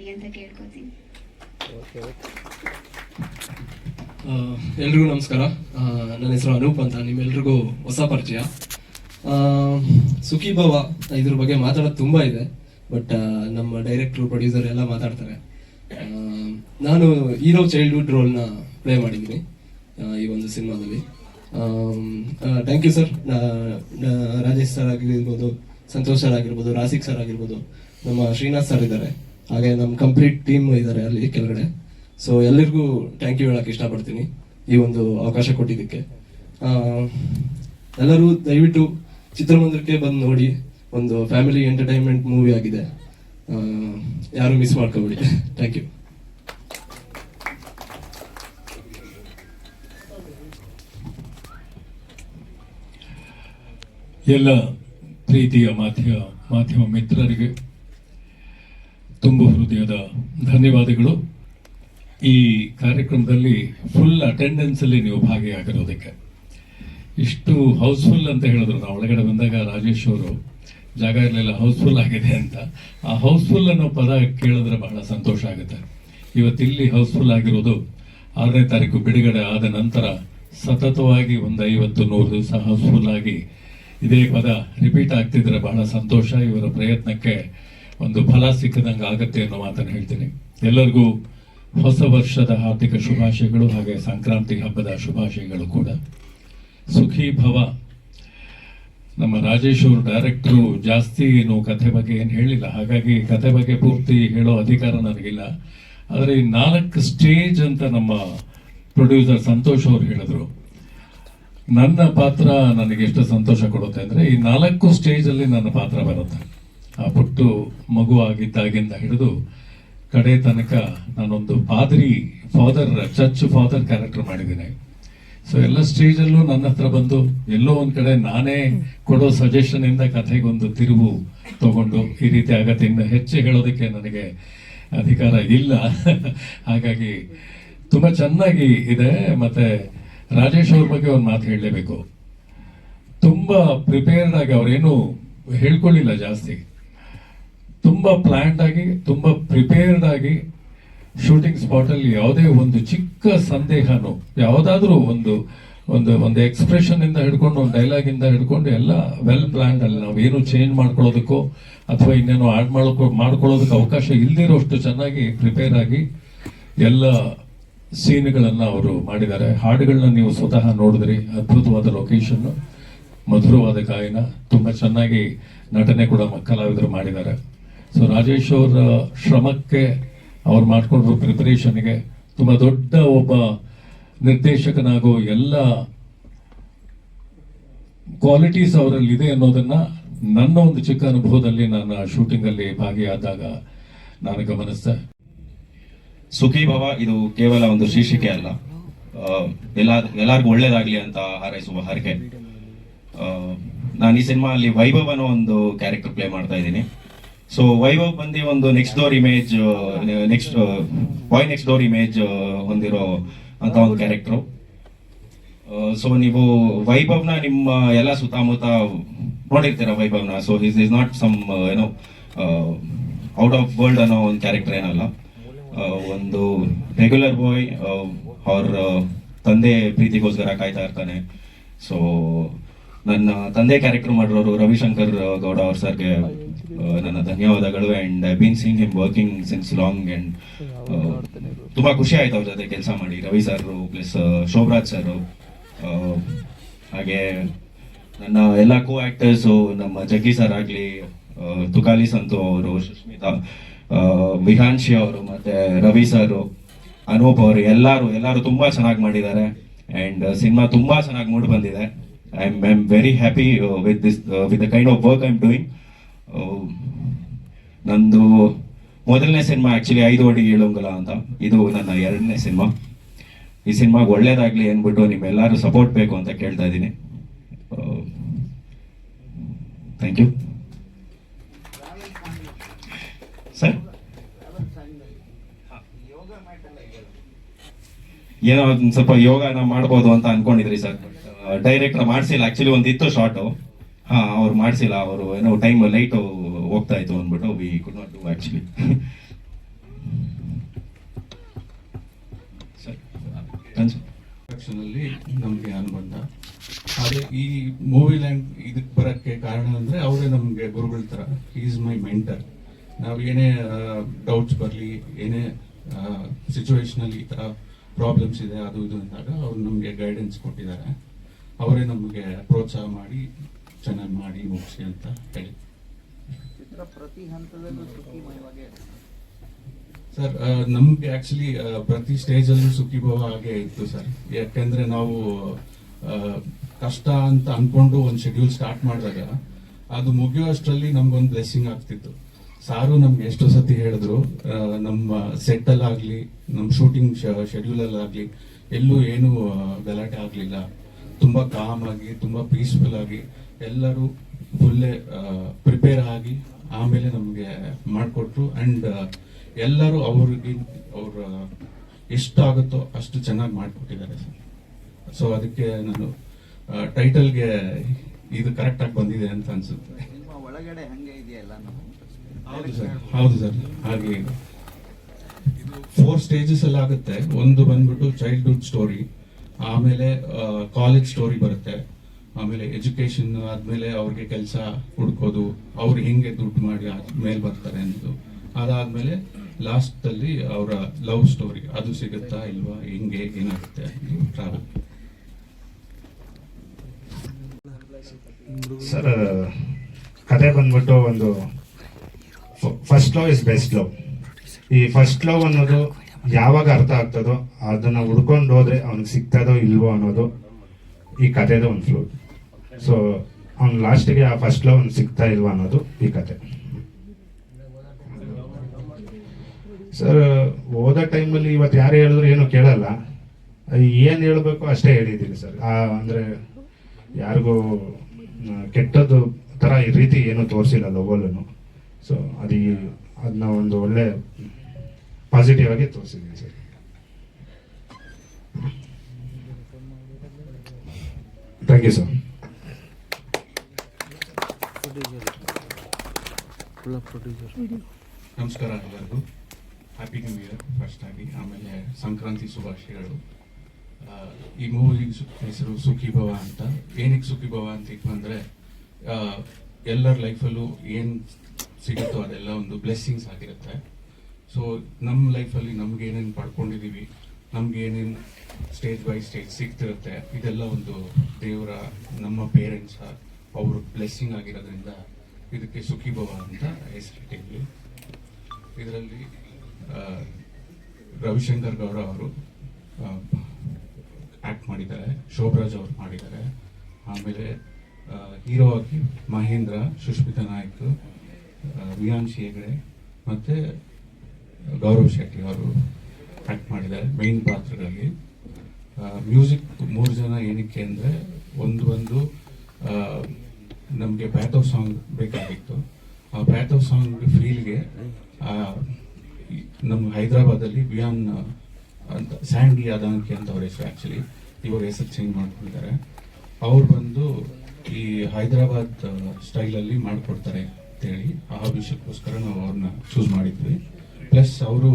ಮಾಡಿ ಅಂತ ಕೇಳ್ಕೊತೀನಿ ಎಲ್ರಿಗೂ ನಮಸ್ಕಾರ. ನನ್ನ ಹೆಸರು ಅನೂಪ್ ಅಂತ ನಿಮ್ಮೆಲ್ರಿಗೂ ಹೊಸ ಪರಿಚಯ. ಸುಖಿ ಭವ ಇದ್ರ ಬಗ್ಗೆ ಮಾತಾಡೋದು ತುಂಬಾ ಇದೆ ಬಟ್ ನಮ್ಮ ಡೈರೆಕ್ಟ್ರು ಪ್ರೊಡ್ಯೂಸರ್ ಎಲ್ಲ ಮಾತಾಡ್ತಾರೆ. ನಾನು ಹೀರೋ ಚೈಲ್ಡ್ಹುಡ್ ರೋಲ್ನ ಪ್ಲೇ ಮಾಡಿದ್ದೀನಿ ಈ ಒಂದು ಸಿನಿಮಾದಲ್ಲಿ. Thank you sir Rajesh sir ಆಗಿರ್ಬೋದು ಸಂತೋಷ್ ಸರ್ ಆಗಿರ್ಬೋದು ರಾಸಿಕ್ ಸರ್ ಆಗಿರ್ಬೋದು ನಮ್ಮ ಶ್ರೀನಾಥ್ ಸರ್ ಇದ್ದಾರೆ. ಹಾಗೆ ನಮ್ಮ ಕಂಪ್ಲೀಟ್ ಟೀಮ್ ಇದ್ದಾರೆ ಅಲ್ಲಿ ಕೆಳಗಡೆ. ಸೊ ಎಲ್ಲರಿಗೂ ಥ್ಯಾಂಕ್ ಯು ಹೇಳಕ್ ಇಷ್ಟಪಡ್ತೀನಿ ಈ ಒಂದು ಅವಕಾಶ ಕೊಟ್ಟಿದ್ದಕ್ಕೆ. ಎಲ್ಲರೂ ದಯವಿಟ್ಟು ಚಿತ್ರಮಂದಿರಕ್ಕೆ ಬಂದು ನೋಡಿ, ಒಂದು ಫ್ಯಾಮಿಲಿ ಎಂಟರ್ಟೈನ್ಮೆಂಟ್ ಮೂವಿ ಆಗಿದೆ. ಯಾರು ಮಿಸ್ ಮಾಡ್ಕೋಬೇಡಿ. ಥ್ಯಾಂಕ್ ಯು ಎಲ್ಲ ಪ್ರೀತಿಯ ಮಾಧ್ಯಮ ಮಾಧ್ಯಮ ಮಿತ್ರರಿಗೆ ತುಂಬ ಹೃದಯದ ಧನ್ಯವಾದಗಳು. ಈ ಕಾರ್ಯಕ್ರಮದಲ್ಲಿ ಫುಲ್ ಅಟೆಂಡೆನ್ಸ್ ಅಲ್ಲಿ ನೀವು ಭಾಗಿಯಾಗಿರೋದಕ್ಕೆ. ಇಷ್ಟು ಹೌಸ್ಫುಲ್ ಅಂತ ಹೇಳಿದ್ರು. ನಾವು ಒಳಗಡೆ ಬಂದಾಗ ರಾಜೇಶ್ ಅವರು, ಜಾಗ ಇರಲಿಲ್ಲ ಹೌಸ್ಫುಲ್ ಆಗಿದೆ ಅಂತ. ಆ ಹೌಸ್ಫುಲ್ ಅನ್ನೋ ಪದ ಕೇಳಿದ್ರೆ ಬಹಳ ಸಂತೋಷ ಆಗುತ್ತೆ. ಇವತ್ತಿಲ್ಲಿ ಹೌಸ್ಫುಲ್ ಆಗಿರೋದು ಆರನೇ ತಾರೀಕು ಬಿಡುಗಡೆ ಆದ ನಂತರ ಸತತವಾಗಿ ಒಂದು ಐವತ್ತು, ನೂರು ದಿವಸ ಹೌಸ್ಫುಲ್ ಆಗಿ ಇದೇ ಪದ ರಿಪೀಟ್ ಆಗ್ತಿದ್ರೆ ಬಹಳ ಸಂತೋಷ. ಇವರ ಪ್ರಯತ್ನಕ್ಕೆ ಒಂದು ಫಲ ಸಿಕ್ಕದಂಗೆ ಆಗತ್ತೆ ಅನ್ನೋ ಮಾತನ್ನು ಹೇಳ್ತೀನಿ. ಎಲ್ಲರಿಗೂ ಹೊಸ ವರ್ಷದ ಹಾರ್ದಿಕ ಶುಭಾಶಯಗಳು ಹಾಗೆ ಸಂಕ್ರಾಂತಿ ಹಬ್ಬದ ಶುಭಾಶಯಗಳು ಕೂಡ. ಸುಖಿ ಭವ. ನಮ್ಮ ರಾಜೇಶ್ ಅವರು ಡೈರೆಕ್ಟ್ರು ಜಾಸ್ತಿ ಏನು ಕಥೆ ಬಗ್ಗೆ ಏನು ಹೇಳಿಲ್ಲ. ಹಾಗಾಗಿ ಕಥೆ ಬಗ್ಗೆ ಪೂರ್ತಿ ಹೇಳೋ ಅಧಿಕಾರ ನನಗಿಲ್ಲ. ಆದರೆ ಈ ನಾಲ್ಕು ಸ್ಟೇಜ್ ಅಂತ ನಮ್ಮ ಪ್ರೊಡ್ಯೂಸರ್ ಸಂತೋಷ್ ಅವರು ಹೇಳಿದ್ರು. ನನ್ನ ಪಾತ್ರ ನನಗೆ ಎಷ್ಟು ಸಂತೋಷ ಕೊಡುತ್ತೆ ಅಂದರೆ ಈ ನಾಲ್ಕು ಸ್ಟೇಜಲ್ಲಿ ನನ್ನ ಪಾತ್ರ ಬರುತ್ತೆ. ಪುಟ್ಟು ಮಗು ಆಗಿದ್ದಾಗಿಂದ ಹಿಡಿದು ಕಡೆ ತನಕ ನಾನೊಂದು ಪಾದ್ರಿ ಫಾದರ್ ಚರ್ಚ್ ಫಾದರ್ ಕ್ಯಾರೆಕ್ಟರ್ ಮಾಡಿದ್ದೀನಿ. ಸೊ ಎಲ್ಲ ಸ್ಟೇಜಲ್ಲೂ ನನ್ನ ಹತ್ರ ಬಂದು ಎಲ್ಲೋ ಒಂದು ಕಡೆ ನಾನೇ ಕೊಡೋ ಸಜೆಷನ್ ಇಂದ ಕಥೆಗೊಂದು ತಿರುವು ತಗೊಂಡು ಈ ರೀತಿ ಆಗತ್ತೆ. ಇನ್ನು ಹೆಚ್ಚು ಹೇಳೋದಕ್ಕೆ ನನಗೆ ಅಧಿಕಾರ ಇಲ್ಲ. ಹಾಗಾಗಿ ತುಂಬ ಚೆನ್ನಾಗಿ ಇದೆ. ಮತ್ತೆ ರಾಜೇಶ್ ಅವ್ರ ಬಗ್ಗೆ ಒಂದು ಮಾತು ಹೇಳಲೇಬೇಕು. ತುಂಬ ಪ್ರಿಪೇರ್ಡ್ ಆಗಿ ಅವ್ರೇನು ಹೇಳ್ಕೊಳ್ಳಿಲ್ಲ ಜಾಸ್ತಿ. ತುಂಬಾ ಪ್ಲಾನ್ಡ್ ಆಗಿ, ತುಂಬಾ ಪ್ರಿಪೇರ್ಡ್ ಆಗಿ ಶೂಟಿಂಗ್ ಸ್ಪಾಟ್ ಅಲ್ಲಿ ಯಾವುದೇ ಒಂದು ಚಿಕ್ಕ ಸಂದೇಹನು, ಯಾವುದಾದ್ರೂ ಒಂದು ಒಂದು ಒಂದು ಎಕ್ಸ್ಪ್ರೆಷನ್ ಇಂದ ಹಿಡ್ಕೊಂಡು, ಒಂದು ಡೈಲಾಗ್ ಇಂದ ಹಿಡ್ಕೊಂಡು ಎಲ್ಲ ವೆಲ್ ಪ್ಲಾನ್ಡ್ ಅಲ್ಲಿ ನಾವು ಏನು ಚೇಂಜ್ ಮಾಡ್ಕೊಳ್ಳೋದಕ್ಕೋ ಅಥವಾ ಇನ್ನೇನು ಆಡ್ ಮಾಡ್ಕೊ, ಮಾಡ್ಕೊಳ್ಳೋದಕ್ಕೆ ಅವಕಾಶ ಇಲ್ದಿರೋಷ್ಟು ಚೆನ್ನಾಗಿ ಪ್ರಿಪೇರ್ ಆಗಿ ಎಲ್ಲ ಸೀನ್ಗಳನ್ನ ಅವರು ಮಾಡಿದ್ದಾರೆ. ಹಾಡುಗಳನ್ನ ನೀವು ಸ್ವತಃ ನೋಡಿದ್ರಿ. ಅದ್ಭುತವಾದ ಲೊಕೇಶನ್ ಮಧುರವಾದ ಗಾಯನ, ತುಂಬಾ ಚೆನ್ನಾಗಿ ನಟನೆ ಕೂಡ ಕಲಾವಿದರು ಮಾಡಿದ್ದಾರೆ. ಸೊ ರಾಜೇಶ್ ಅವರ ಶ್ರಮಕ್ಕೆ ಅವ್ರು ಮಾಡ್ಕೊಂಡಿರೋ ಪ್ರಿಪರೇಷನ್ಗೆ ತುಂಬ ದೊಡ್ಡ ಒಬ್ಬ ನಿರ್ದೇಶಕನಾಗೋ ಎಲ್ಲ ಕ್ವಾಲಿಟೀಸ್ ಅವರಲ್ಲಿ ಇದೆ ಅನ್ನೋದನ್ನ ನನ್ನ ಒಂದು ಚಿಕ್ಕ ಅನುಭವದಲ್ಲಿ ನನ್ನ ಶೂಟಿಂಗಲ್ಲಿ ಭಾಗಿಯಾದಾಗ ನಾನು ಗಮನಿಸ್ತೆ ಸುಖಿ ಭವ, ಇದು ಕೇವಲ ಒಂದು ಶೀರ್ಷಿಕೆ ಅಲ್ಲ. ಎಲ್ಲ, ಎಲ್ಲರಿಗೂ ಒಳ್ಳೇದಾಗ್ಲಿ ಅಂತ ಹಾರೈಸುವ ಹರಕೆ. ನಾನು ಈ ಸಿನಿಮಾ ಅಲ್ಲಿ ವೈಭವ್ ಅನ್ನೋ ಒಂದು ಕ್ಯಾರೆಕ್ಟರ್ ಪ್ಲೇ ಮಾಡ್ತಾ ಇದ್ದೀನಿ. ಸೊ ವೈಭವ್ ಬಂದು ಒಂದು next door image next boy next door image ಹೊಂದಿರೋ ಅಂತ ಒಂದು ಕ್ಯಾರೆಕ್ಟರ್ ಸೊ ನೀವು ವೈಭವ್ನ ನಿಮ್ಮ ಎಲ್ಲ ಸುತ್ತಮುತ್ತ ನೋಡಿರ್ತೀರ ವೈಭವ್ನ? So is is not some ಏನೋ ಔಟ್ ಆಫ್ ವರ್ಲ್ಡ್ ಅನ್ನೋ ಒಂದು ಕ್ಯಾರೆಕ್ಟರ್ ಏನಲ್ಲ. ಆ, ಒಂದು ರೆಗ್ಯುಲರ್ ಬಾಯ್ ಅವ್ರ ತಂದೆ ಪ್ರೀತಿಗೋಸ್ಕರ ಕಾಯ್ತಾ ಇರ್ತಾನೆ. ಸೊ ನನ್ನ ತಂದೆ ಕಾರ್ಯಕ್ರಮ ಮಾಡಿರೋರು ರವಿಶಂಕರ್ ಗೌಡ ಅವ್ರ ಸರ್ಗೆ ನನ್ನ ಧನ್ಯವಾದಗಳು and I been seen him working since long and ತುಂಬಾ ಖುಷಿ ಆಯ್ತು ಅವ್ರ ಜೊತೆ ಕೆಲಸ ಮಾಡಿ. Ravi sir plus Shobhraj sir ಹಾಗೆ ನನ್ನ ಎಲ್ಲ ಕೋ ಆಕ್ಟರ್ಸ್ ನಮ್ಮ ಜಗ್ಗಿ ಸರ್ ಆಗಲಿ ತುಕಾಲಿ ಸಂತು ಅವರು ಸುಷ್ಮಿತಾ ವಿಹಾನ್ಶಿ ಅವರು, ಮತ್ತೆ ರವಿ ಸರ್ ಅನೂಪ್ ಅವರು, ಎಲ್ಲರೂ ಎಲ್ಲರೂ ತುಂಬಾ ಚೆನ್ನಾಗಿ ಮಾಡಿದ್ದಾರೆ. ಅಂಡ್ ಸಿನಿಮಾ ತುಂಬಾ ಚೆನ್ನಾಗಿ ಮೂಡ್ ಬಂದಿದೆ. I I'm very happy very happy with this with the kind of work I'm am doing ನಂದು ಮೊದಲನೇ ಸಿನಿಮಾ ಆ್ಯಕ್ಚುಲಿ ಐದು ಅಡಿ ಏಳುಂಗಲ ಅಂತ. ಇದು ನನ್ನ ಎರಡನೇ ಸಿನಿಮಾ ಈ ಸಿನಿಮಾಗೆ ಒಳ್ಳೇದಾಗಲಿ ಅಂದ್ಬಿಟ್ಟು ನಿಮ್ಮೆಲ್ಲರೂ ಸಪೋರ್ಟ್ ಬೇಕು ಅಂತ ಕೇಳ್ತಾ ಇದ್ದೀನಿ. ಥ್ಯಾಂಕ್ ಯು ಸರ್ ಏನೋ ಸ್ವಲ್ಪ ಯೋಗನ ಮಾಡ್ಬೋದು ಅಂತ ಅನ್ಕೊಂಡಿದ್ರಿ ಸರ್. ಡೈರೆಕ್ಟರ್ ಮಾಡಿಸಿಲ್ಲ. ಆ್ಯಕ್ಚುಲಿ ಒಂದು ಇತ್ತು ಶಾರ್ಟು ಹಾಂ, ಅವ್ರು ಮಾಡಿಸಿಲ್ಲ. ಅವರು ಏನೋ ಟೈಮ್ ಲೈಟು ಹೋಗ್ತಾ ಇತ್ತು ಅಂದ್ಬಿಟ್ಟು we could not do actually ಲ್ಲಿ ನಮಗೆ ಅನುಬಂಧ. ಆದರೆ ಈ ಮೂವಿ ಲ್ಯಾಂಡ್ ಇದಕ್ಕೆ ಬರೋಕ್ಕೆ ಕಾರಣ ಅಂದರೆ ಅವರೇ ನಮಗೆ ಗುರುಗಳ ಥರ ಈಸ್ ಮೈ ಮೆಂಟರ್ ನಾವು ಏನೇ ಡೌಟ್ಸ್ ಬರಲಿ, ಏನೇ ಸಿಚುವೇಶನಲ್ಲಿ ಈ ಥರ ಪ್ರಾಬ್ಲಮ್ಸ್ ಇದೆ, ಅದು ಇದು ಅಂದಾಗ ಅವ್ರು ನಮಗೆ ಗೈಡೆನ್ಸ್ ಕೊಟ್ಟಿದ್ದಾರೆ. ಅವರೇ ನಮಗೆ ಪ್ರೋತ್ಸಾಹ ಮಾಡಿ ಚೆನ್ನಾಗಿ ಮಾಡಿ ಮುಗಿಸಿ ಅಂತ ಹೇಳಿ. ಪ್ರತಿ ಹಂತದಲ್ಲೂ. ಸರ್ ನಮ್ಗೆ ಆಕ್ಚುಲಿ ಪ್ರತಿ ಸ್ಟೇಜಲ್ಲೂ ಸುಖಿಭವ ಹಾಗೆ ಇತ್ತು ಸರ್. ಯಾಕೆಂದ್ರೆ ನಾವು ಕಷ್ಟ ಅಂತ ಅನ್ಕೊಂಡು ಒಂದು ಶೆಡ್ಯೂಲ್ ಸ್ಟಾರ್ಟ್ ಮಾಡಿದಾಗ ಅದು ಮುಗಿಯುವಷ್ಟರಲ್ಲಿ ನಮ್ಗೊಂದು ಬ್ಲೆಸ್ಸಿಂಗ್ ಆಗ್ತಿತ್ತು. ಸಾರು ನಮ್ಗೆ ಎಷ್ಟೋ ಸತಿ ಹೇಳಿದ್ರು ನಮ್ಮ ಸೆಟ್ ಅಲ್ಲಾಗ್ಲಿ ನಮ್ಮ ಶೂಟಿಂಗ್ ಶೆಡ್ಯೂಲ್ ಅಲ್ಲಾಗ್ಲಿ ಎಲ್ಲೂ ಏನು ಗಲಾಟೆ ಆಗ್ಲಿಲ್ಲ. ತುಂಬಾ ಕಾಮ್ ಆಗಿ ತುಂಬಾ ಪೀಸ್ಫುಲ್ ಆಗಿ ಎಲ್ಲರೂ ಫುಲ್ಲೇ ಪ್ರಿಪೇರ್ ಆಗಿ ಆಮೇಲೆ ನಮಗೆ ಮಾಡಿಕೊಟ್ರು. ಅಂಡ್ ಎಲ್ಲರೂ ಅವ್ರಿಗೆ ಅವ್ರ ಎಷ್ಟಾಗುತ್ತೋ ಅಷ್ಟು ಚೆನ್ನಾಗಿ ಮಾಡಿಕೊಟ್ಟಿದ್ದಾರೆ ಸರ್. ಸೊ ಅದಕ್ಕೆ ನಾನು ಟೈಟಲ್ಗೆ ಇದು ಕರೆಕ್ಟಾಗಿ ಬಂದಿದೆ ಅಂತ ಅನ್ಸುತ್ತೆ. ಒಳಗಡೆ ಹಂಗೆ ಇದೆಯಲ್ಲ ಹೌದು ಸರ್. ಹೌದು ಸರ್. ಹಾಗೆ ಇದು. ಫೋರ್ ಸ್ಟೇಜಸ್ ಎಲ್ಲ ಆಗುತ್ತೆ ಒಂದು ಬಂದ್ಬಿಟ್ಟು ಚೈಲ್ಡ್ಹುಡ್ ಸ್ಟೋರಿ ಆಮೇಲೆ ಕಾಲೇಜ್ ಸ್ಟೋರಿ ಬರುತ್ತೆ. ಆಮೇಲೆ ಎಜುಕೇಶನ್ ಆದ್ಮೇಲೆ ಅವ್ರಿಗೆ ಕೆಲಸ ಹುಡ್ಕೋದು, ಅವ್ರು ಹೆಂಗೆ ದುಡ್ಡು ಮಾಡಿ ಮೇಲೆ ಬರ್ತಾರೆ ಅನ್ನೋದು. ಅದಾದ್ಮೇಲೆ ಲಾಸ್ಟ್ ಅಲ್ಲಿ ಅವರ ಲವ್ ಸ್ಟೋರಿ ಅದು ಸಿಗುತ್ತಾ ಇಲ್ವಾ, ಹೆಂಗೆ, ಏನಾಗುತ್ತೆ ಸರ್ ಕತೆ ಬಂದ್ಬಿಟ್ಟು ಒಂದು first love is best love ಈ ಫಸ್ಟ್ ಲವ್ ಅನ್ನೋದು ಯಾವಾಗ ಅರ್ಥ ಆಗ್ತದೋ ಅದನ್ನ ಹುಡ್ಕೊಂಡು ಹೋದ್ರೆ ಅವ್ನಿಗೆ ಸಿಗ್ತದೋ ಇಲ್ವೋ ಅನ್ನೋದು ಈ ಕಥೆದ ಒಂದು ಫ್ಲೋ ಸೊ ಅವ್ನು ಲಾಸ್ಟಿಗೆ ಆ ಫಸ್ಟ್ ಲವ್ ಸಿಗ್ತಾ ಇಲ್ವಾ ಅನ್ನೋದು ಈ ಕತೆ ಸರ್ ಓದೋ ಟೈಮಲ್ಲಿ ಇವತ್ತು ಯಾರು ಹೇಳಿದ್ರು ಏನು ಕೇಳಲ್ಲ. ಏನು ಹೇಳಬೇಕು ಅಷ್ಟೇ ಹೇಳಿದ್ದೀನಿ ಸರ್ ಅಂದರೆ ಯಾರಿಗೂ ಆ, ಕೆಟ್ಟದ್ದು ಥರ ಈ ರೀತಿ ಏನು ತೋರಿಸಿಲ್ಲ ಲೋಗೋಲನ್ನು. ಸೊ ಅದು ಅದನ್ನ ಒಂದು ಒಳ್ಳೆ ಪಾಸಿಟಿವ್ ಆಗಿ ತೋರಿಸಿದ್ದೀನಿ ಸರ್. ಥ್ಯಾಂಕ್ ಯು ಸರ್ ನಮಸ್ಕಾರ ಎಲ್ಲರಿಗೂ. ಹ್ಯಾಪಿ ನ್ಯೂ ಇಯರ್ ಫಸ್ಟ್ ಆಗಿ. ಆಮೇಲೆ ಸಂಕ್ರಾಂತಿ ಶುಭಾಶಯಗಳು. ಈ ಮೂವಿ ಹೆಸರು ಸುಖಿ ಭವ ಅಂತ. ಏನಕ್ಕೆ ಸುಖಿ ಭವ ಅಂತ ಅಂದರೆ ಎಲ್ಲರ ಲೈಫಲ್ಲೂ ಏನು ಸಿಗುತ್ತೋ ಅದೆಲ್ಲ ಒಂದು ಬ್ಲೆಸ್ಸಿಂಗ್ಸ್ ಆಗಿರುತ್ತೆ. ಸೊ ನಮ್ಮ ಲೈಫಲ್ಲಿ ನಮ್ಗೆ ಏನೇನು ಪಡ್ಕೊಂಡಿದೀವಿ ನಮ್ಗೆ ಏನೇನು ಸ್ಟೇಜ್ ಬೈ ಸ್ಟೇಜ್ ಸಿಗ್ತಿರುತ್ತೆ ಇದೆಲ್ಲ ಒಂದು ದೇವರ ನಮ್ಮ ಪೇರೆಂಟ್ಸ್ ಅವ್ರ ಬ್ಲೆಸ್ಸಿಂಗ್ ಆಗಿರೋದ್ರಿಂದ ಇದಕ್ಕೆ ಸುಖಿ ಭವ ಅಂತ ಹೆಸರಿಟ್ಟಿದ್ವಿ ಇದರಲ್ಲಿ ರವಿಶಂಕರ್ ಗೌಡ ಅವರು ಆಕ್ಟ್ ಮಾಡಿದ್ದಾರೆ ಶೋಭರಾಜ್ ಅವರು ಮಾಡಿದ್ದಾರೆ. ಆಮೇಲೆ ಹೀರೋ ಆಗಿ ಮಹೇಂದ್ರ ಸುಷ್ಮಿತಾ ನಾಯ್ಕ್ ಆ, ವಿಯಾಂಶಿ ಹೆಗಡೆ ಮತ್ತೆ ಗೌರವ್ ಶೆಟ್ಟಿ ಅವರು ಆ್ಯಕ್ಟ್ ಮಾಡಿದ್ದಾರೆ ಮೇನ್ ಪಾತ್ರಗಳಲ್ಲಿ ಮ್ಯೂಸಿಕ್ ಮೂರು ಜನ ಏನಕ್ಕೆ ಅಂದರೆ ಒಂದು ಒಂದು ನಮಗೆ ಪ್ಯಾಥೋ ಸಾಂಗ್ ಬೇಕಾಗಿತ್ತು. ಆ ಪ್ಯಾಥೋ ಸಾಂಗ್ ಫೀಲ್ಗೆ ನಮ್ಮ ಹೈದರಾಬಾದಲ್ಲಿ ವಿಯಾನ್ ಅಂತ ಸ್ಯಾಂಡಿ ಅದಾಂಕಿ ಅಂತ ಅವ್ರ ಹೆಸರು ಆ್ಯಕ್ಚುಲಿ ಇವರು ಹೆಸರು ಚೇಂಜ್ ಮಾಡ್ಕೊಂಡಿದ್ದಾರೆ. ಅವ್ರು ಬಂದು ಈ ಹೈದರಾಬಾದ್ ಸ್ಟೈಲಲ್ಲಿ ಮಾಡಿಕೊಡ್ತಾರೆ ಅಂತೇಳಿ ಆ ವಿಷಯಕ್ಕೋಸ್ಕರ ನಾವು ಅವ್ರನ್ನ ಚೂಸ್ ಮಾಡಿದ್ವಿ. ಪ್ಲಸ್ ಅವರು